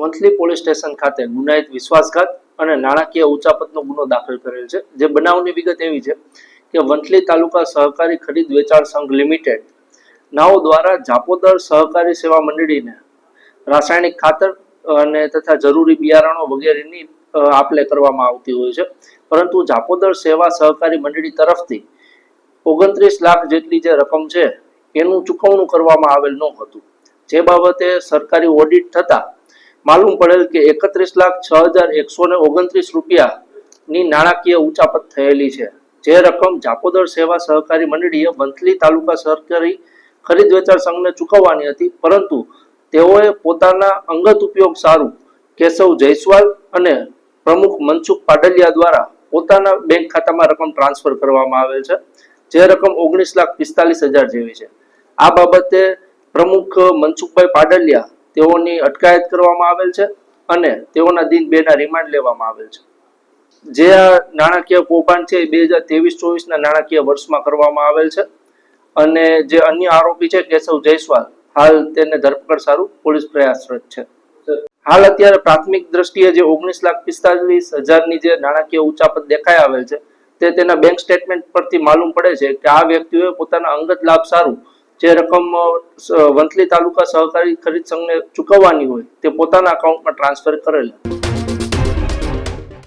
Vanthali police station ખાતે ગુનાહિત વિશ્વાસઘાત અને નાણાકીય ઉચાપતનો ગુનો દાખલ કરેલ છે. જે બનાવની વિગત એવી છે કે વંથલી તાલુકા સહકારી ખરીદ વેચાણ સંઘ લિમિટેડ નાઓ દ્વારા જાપોદર સહકારી સેવા મંડળીને રાસાયણિક ખાતર અને તથા જરૂરી બિયારણો વગેરેની આપલે કરવામાં આવતી હોય છે. પરંતુ જાપોદર સેવા સહકારી મંડળી તરફથી ઓગણત્રીસ લાખ જેટલી જે રકમ છે, એનું ચૂકવણું કરવામાં આવેલ ન હતું. જે બાબતે સરકારી ઓડિટ થતા માલુમ પડેલ કે એકત્રીસ લાખ છ હજાર એકસો ને ઓગણત્રીસ રૂપિયાની નાણાકીય ઉચાપત થયેલી છે. જે રકમ જાપોદર સેવા સહકારી મંડળીએ વંથલી તાલુકા સહકારી ખરીદ વેચાણ સંઘને ચૂકવવાની હતી, પરંતુ તેઓએ પોતાના અંગત ઉપયોગ સારું કેશવ જયસ્વાલ અને પ્રમુખ મનસુખ પાડલિયા દ્વારા પોતાના બેંક ખાતામાં રકમ ટ્રાન્સફર કરવામાં આવેલ છે, જે રકમ ઓગણીસ લાખ પિસ્તાલીસ હજાર જેવી છે. આ બાબતે પ્રમુખ મનસુખભાઈ પાડલિયા તેઓની અટકાયત કરવામાં આવેલ છે અને તેઓના દિન બેના રિમાન્ડ લેવામાં આવેલ છે. જે આ નાણાકીય કૌભાંડ છે એ બે હજાર ત્રેવીસ ચોવીસના નાણાકીય વર્ષમાં કરવામાં આવેલ છે અને જે અન્ય આરોપી છે કેશવ જયસ્વાલ હાલ તેને ધરપકડ સારું પોલીસ પ્રયાસરત છે. હાલ અત્યારે પ્રાથમિક દ્રષ્ટિએ જે ઓગણીસ લાખ પિસ્તાલીસ હજારની જે નાણાકીય ઉચાપત દેખાઈ આવેલ છે તે તેના બેંક સ્ટેટમેન્ટ પરથી માલુમ પડે છે કે આ વ્યક્તિઓએ પોતાના અંગત લાભ સારું જે રકમ વંથલી તાલુકા સહકારી ખરીદ સંઘને ચૂકવવાની હોય તે પોતાના અકાઉન્ટમાં ટ્રાન્સફર કરેલ.